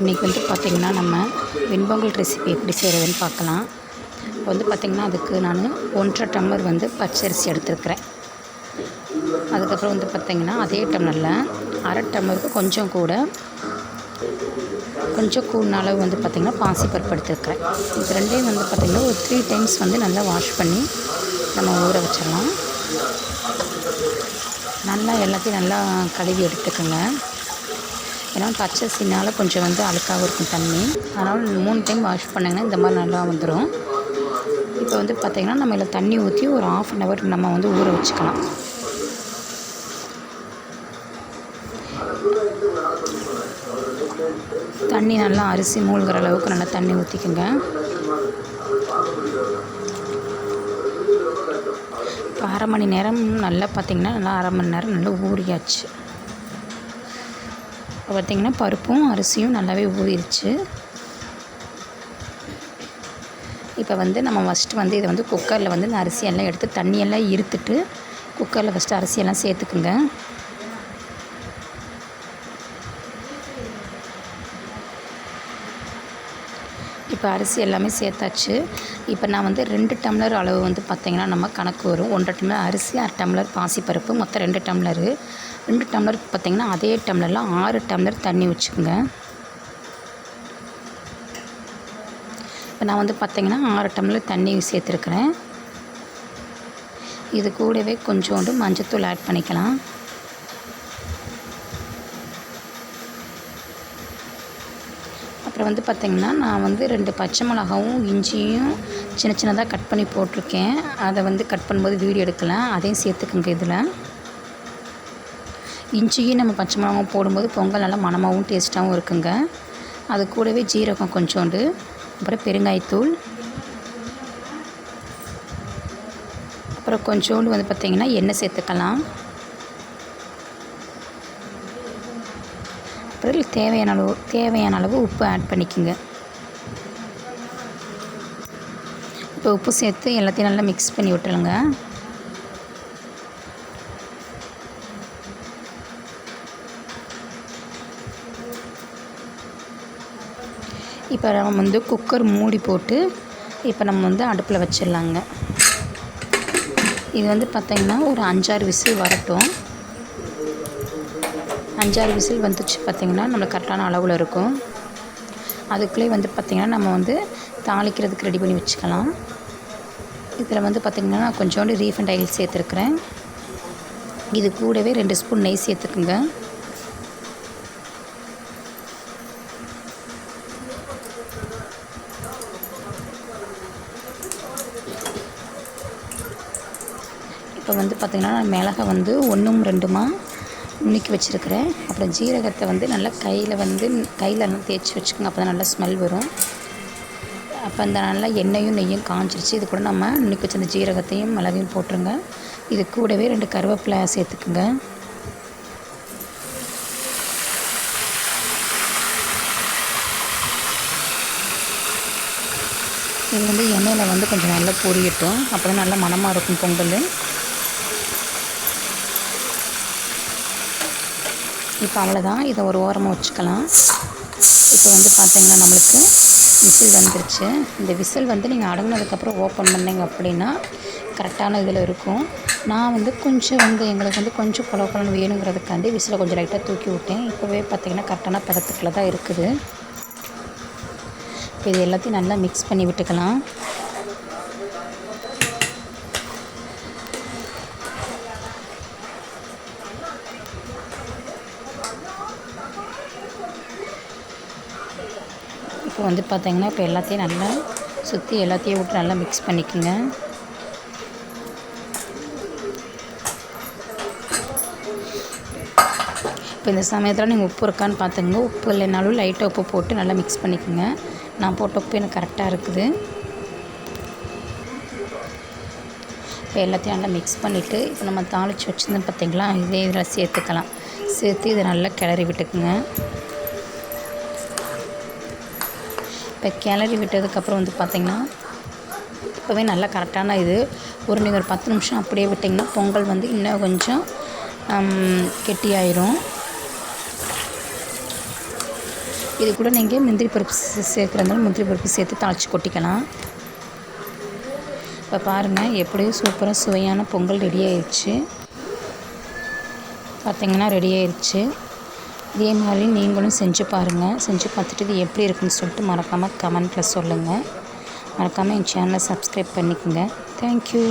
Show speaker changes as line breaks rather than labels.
இன்றைக்கி வந்து பார்த்திங்கன்னா நம்ம வெண்பொங்கல் ரெசிபி எப்படி செய்கிறதுன்னு பார்க்கலாம். இப்போ வந்து பார்த்திங்கன்னா அதுக்கு நான் ஒன்றரை டம்ளர் வந்து பச்சரிசி எடுத்துருக்கிறேன். அதுக்கப்புறம் வந்து பார்த்திங்கன்னா அதே டம்ளரில் அரை டம்ளருக்கு கொஞ்சம் கூட கொஞ்சம் கூடின அளவு வந்து பார்த்திங்கன்னா பாசிப்பருப்பு எடுத்துருக்கிறேன். இது ரெண்டையும் வந்து பார்த்திங்கன்னா ஒரு த்ரீ டைம்ஸ் வந்து நல்லா வாஷ் பண்ணி நம்ம ஊற வச்சிடலாம். நல்லா எல்லாத்தையும் நல்லா கழுவி எடுத்துக்கோங்க. ஏன்னா பச்சரிசினால் கொஞ்சம் வந்து அழுக்காகவும் இருக்கும் தண்ணி. அதனால் மூணு டைம் வாஷ் பண்ணிங்கன்னா இந்த மாதிரி நல்லா வந்துடும் இப்போ வந்து பார்த்திங்கன்னா நம்ம இதில் தண்ணி ஊற்றி ஒரு ஆஃப் அன் ஹவர் நம்ம வந்து ஊற வச்சுக்கலாம். தண்ணி நல்லா அரிசி மூழ்கிற அளவுக்கு நல்லா தண்ணி ஊற்றிக்குங்க இப்போ அரை மணி நேரம் நல்லா பார்த்திங்கன்னா நல்லா அரை மணி நேரம் நல்லா ஊறியாச்சு. இப்போ பார்த்திங்கன்னா பருப்பும் அரிசியும் நல்லாவே ஊறிடுச்சு. இப்போ வந்து நம்ம ஃபஸ்ட்டு வந்து இதை வந்து குக்கரில் வந்து இந்த அரிசியெல்லாம் எடுத்து தண்ணியெல்லாம் இருத்துட்டு குக்கரில் ஃபஸ்ட்டு அரிசியெல்லாம் சேர்த்துக்குங்க. இப்போ அரிசி எல்லாமே சேர்த்தாச்சு. இப்போ நான் வந்து ரெண்டு டம்ளர் அளவு வந்து பார்த்திங்கன்னா நம்ம கணக்கு வரும். ஒன்றரை டம்ளர் அரிசி அரை டம்ளர் பாசிப்பருப்பு மொத்தம் ரெண்டு டம்ளரு. ரெண்டு டம்ளர் பார்த்திங்கன்னா அதே டம்ளரில் ஆறு டம்ளர் தண்ணி வச்சுக்கோங்க. இப்போ நான் வந்து பார்த்திங்கன்னா ஆறு டம்ளர் தண்ணி சேர்த்துருக்குறேன். இது கூடவே கொஞ்சோண்டு மஞ்சத்தூள் ஆட் பண்ணிக்கலாம். அப்புறம் வந்து பார்த்திங்கன்னா நான் வந்து ரெண்டு பச்சை மிளகாவும் இஞ்சியும் சின்ன சின்னதாக கட் பண்ணி போட்டிருக்கேன். அதை வந்து கட் பண்ணும்போது வீடியோ எடுக்கலாம் அதையும் சேர்த்துக்குங்க இதில். இஞ்சியும் நம்ம பச்சை மிளகாவும் போடும்போது பொங்கல் நல்லா மணமாகவும் டேஸ்ட்டாகவும் இருக்குங்க. அது கூடவே ஜீரகம் கொஞ்சோண்டு அப்புறம் பெருங்காயத்தூள். அப்புறம் கொஞ்சோண்டு வந்து பார்த்திங்கன்னா எண்ணெய் சேர்த்துக்கலாம். அப்புறம் தேவையான அளவு தேவையான அளவு உப்பு ஆட் பண்ணிக்கோங்க. இப்போ உப்பு சேர்த்து எல்லாத்தையும் நல்லா மிக்ஸ் பண்ணி விட்டுருங்க. இப்போ நம்ம வந்து குக்கர் மூடி போட்டு இப்போ நம்ம வந்து அடுப்பில் வச்சிடலாங்க. இது வந்து பார்த்திங்கன்னா ஒரு அஞ்சாறு விசில் வரட்டும். அஞ்சாறு விசில் வந்துச்சு பார்த்திங்கன்னா நம்மளுக்கு கரெக்டான அளவில் இருக்கும். அதுக்குள்ளே வந்து பார்த்திங்கன்னா நம்ம வந்து தாளிக்கிறதுக்கு ரெடி பண்ணி வச்சுக்கலாம். இதில் வந்து பார்த்திங்கன்னா நான் கொஞ்சோண்டு ரீஃபண்ட் ஆயில் சேர்த்துருக்குறேன். இது கூடவே ரெண்டு ஸ்பூன் நெய் சேர்த்துக்குங்க. இப்போ வந்து பார்த்திங்கன்னா நான் மிளகை வந்து ஒன்றும் ரெண்டுமா நுணுக்கி வச்சுருக்கிறேன். அப்புறம் ஜீரகத்தை வந்து நல்லா கையில் வந்து கையில் நல்லா தேய்ச்சி வச்சுக்கோங்க. அப்போ தான் நல்லா ஸ்மெல் வரும். அப்போ அந்த நல்லா எண்ணெயும் நெய்யும் காஞ்சிருச்சு. இது கூட நம்ம நுணுக்கி வச்ச அந்த ஜீரகத்தையும் மிளகையும் போட்டுருங்க. இது கூடவே ரெண்டு கருவேப்பிலை சேர்த்துக்குங்க. இது வந்து எண்ணெயில் வந்து கொஞ்சம் நல்லா பொரியட்டும். அப்போ தான் நல்லா மணமாக இருக்கும் பொங்கல். இப்போ அவ்வளோதான். இதை ஒரு ஓரமாக வச்சுக்கலாம். இப்போ வந்து பார்த்திங்கன்னா நம்மளுக்கு விசில் வந்துருச்சு. இந்த விசில் வந்து நீங்கள் அடங்கினதுக்கப்புறம் ஓப்பன் பண்ணிங்க அப்படின்னா கரெக்டான இதில் இருக்கும். நான் வந்து கொஞ்சம் வந்து எங்களுக்கு வந்து கொஞ்சம் குழ குழம்பு வேணுங்கிறதுக்காண்டி விசிலை கொஞ்சம் லைட்டாக தூக்கி விட்டேன். இப்போவே பார்த்திங்கன்னா கரெக்டான பதத்துக்குள்ள தான் இருக்குது. இப்போ இது எல்லாத்தையும் நல்லா மிக்ஸ் பண்ணி விட்டுக்கலாம். இப்போ வந்து பார்த்திங்கன்னா இப்போ எல்லாத்தையும் நல்லா சுற்றி எல்லாத்தையும் விட்டு நல்லா மிக்ஸ் பண்ணிக்கோங்க. இப்போ இந்த சமயத்தில் நீங்கள் உப்பு இருக்கான்னு பார்த்துங்க உப்பு இல்லைனாலும் லைட்டாக உப்பு போட்டு நல்லா மிக்ஸ் பண்ணிக்கோங்க. நான் போட்ட உப்பு எனக்கு கரெக்டாக இருக்குது. இப்போ எல்லாத்தையும் நல்லா மிக்ஸ் பண்ணிவிட்டு இப்போ நம்ம தாளித்து வச்சுருந்தோம் பார்த்திங்களா இதே இதில் சேர்த்துக்கலாம். சேர்த்து இதை நல்லா கிளறி விட்டுக்குங்க. இப்போ கிளறி விட்டதுக்கப்புறம் வந்து பார்த்திங்கன்னா இப்போவே நல்லா கரெக்டான இது. ஒரு நீங்கள் ஒரு பத்து நிமிஷம் அப்படியே விட்டிங்கன்னா பொங்கல் வந்து இன்னும் கொஞ்சம் கெட்டியாயிரும். இது கூட நீங்கள் முந்திரி பருப்பு சேர்க்குறதுனால முந்திரி பருப்பு சேர்த்து தாளித்து கொட்டிக்கலாம். இப்போ பாருங்கள் எப்படியோ சூப்பராக சுவையான பொங்கல் ரெடி ஆயிடுச்சு பார்த்திங்கன்னா ரெடி ஆயிடுச்சு இதே மாதிரி நீங்களும் செஞ்சு பாருங்கள் செஞ்சு பார்த்துட்டு இது எப்படி இருக்குன்னு சொல்லிட்டு மறக்காமல் கமெண்ட்டில் சொல்லுங்கள் மறக்காமல் என் சேனலை சப்ஸ்கிரைப் பண்ணிக்கோங்க. தேங்க்யூ